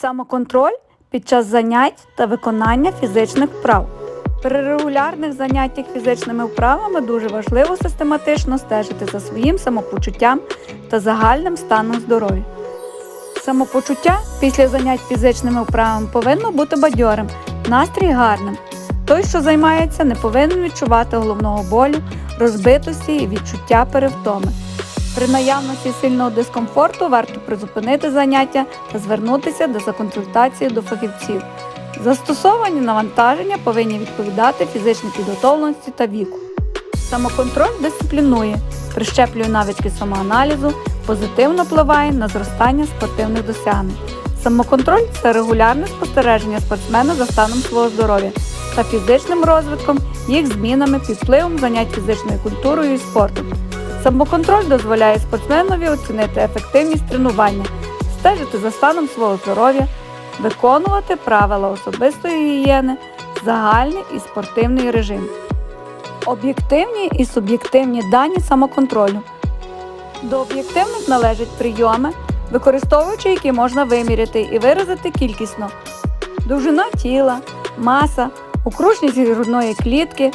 Самоконтроль під час занять та виконання фізичних вправ. При регулярних заняттях фізичними вправами дуже важливо систематично стежити за своїм самопочуттям та загальним станом здоров'я. Самопочуття після занять фізичними вправами повинно бути бадьорим, настрій гарним. Той, що займається, не повинен відчувати головного болю, розбитості і відчуття перевтоми. При наявності сильного дискомфорту варто призупинити заняття та звернутися до за консультацією до фахівців. Застосовані навантаження повинні відповідати фізичній підготовленості та віку. Самоконтроль дисциплінує, прищеплює навички самоаналізу, позитивно впливає на зростання спортивних досягнень. Самоконтроль це регулярне спостереження спортсмена за станом свого здоров'я та фізичним розвитком, їх змінами під впливом занять фізичною культурою і спортом. Самоконтроль дозволяє спортсменові оцінити ефективність тренування, стежити за станом свого здоров'я, виконувати правила особистої гігієни, загальний і спортивний режим. Об'єктивні і суб'єктивні дані самоконтролю. До об'єктивних належать прийоми, використовуючи які можна виміряти і виразити кількісно довжина тіла, маса, окружність грудної клітки,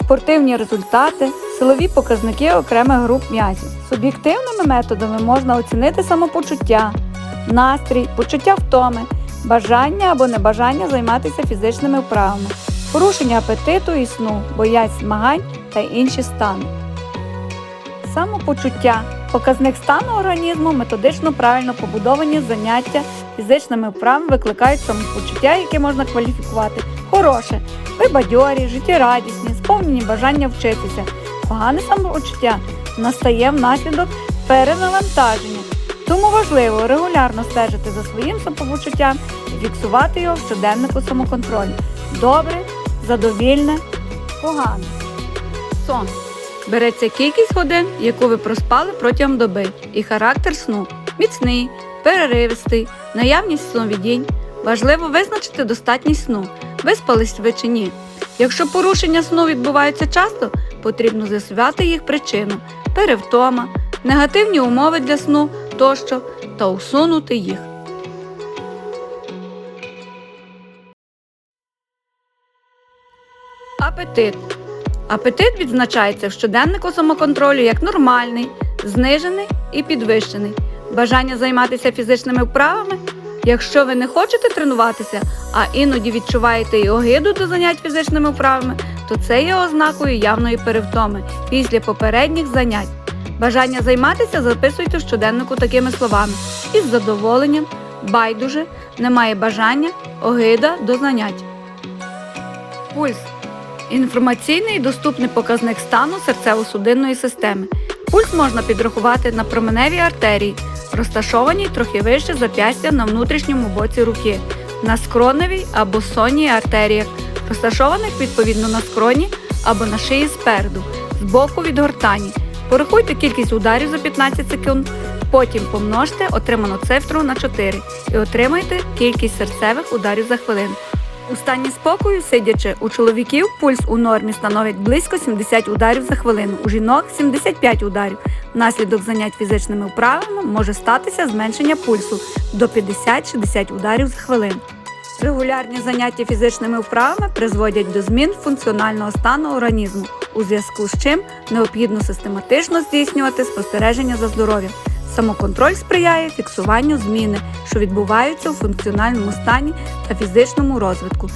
спортивні результати, силові показники окремих груп м'язів. Суб'єктивними методами можна оцінити самопочуття, настрій, почуття втоми, бажання або небажання займатися фізичними вправами, порушення апетиту і сну, боязнь змагань та інші стани. Самопочуття показник стану організму методично правильно побудовані заняття фізичними вправами викликають самопочуття, яке можна кваліфікувати хороше, ви бадьорі, життєрадісні, сповнені бажання вчитися. Погане самопочуття настає внаслідок перенавантаження. Тому важливо регулярно стежити за своїм самопочуттям і фіксувати його в щоденнику самоконтролю. Добре, задовільне, погане. Сон. Береться кількість годин, яку ви проспали протягом доби, і характер сну міцний, переривистий, наявність сновидінь. Важливо визначити достатність сну, виспались ви чи ні. Якщо порушення сну відбуваються часто, потрібно з'ясувати їх причину, перевтома, негативні умови для сну тощо та усунути їх. Апетит. Апетит відзначається в щоденнику самоконтролю як нормальний, знижений і підвищений. Бажання займатися фізичними вправами. Якщо ви не хочете тренуватися, а іноді відчуваєте і огиду до занять фізичними вправами, то це є ознакою явної перевтоми після попередніх занять. Бажання займатися записуйте в щоденнику такими словами: із задоволенням, байдуже, немає бажання, огида до занять. Пульс. Інформаційний і доступний показник стану серцево-судинної системи. Пульс можна підрахувати на променевій артерії, розташованій трохи вище зап'ястя на внутрішньому боці руки, на скроневій або сонній артеріях, розташованих відповідно на скроні або на шиї спереду, збоку від гортані. Порахуйте кількість ударів за 15 секунд, потім помножте отриману цифру на 4 і отримайте кількість серцевих ударів за хвилину. У стані спокою, сидячи, у чоловіків пульс у нормі становить близько 70 ударів за хвилину, у жінок 75 ударів. Внаслідок занять фізичними вправами може статися зменшення пульсу до 50-60 ударів за хвилину. Регулярні заняття фізичними вправами призводять до змін функціонального стану організму, у зв'язку з чим необхідно систематично здійснювати спостереження за здоров'ям. Самоконтроль сприяє фіксуванню зміни, що відбуваються у функціональному стані та фізичному розвитку.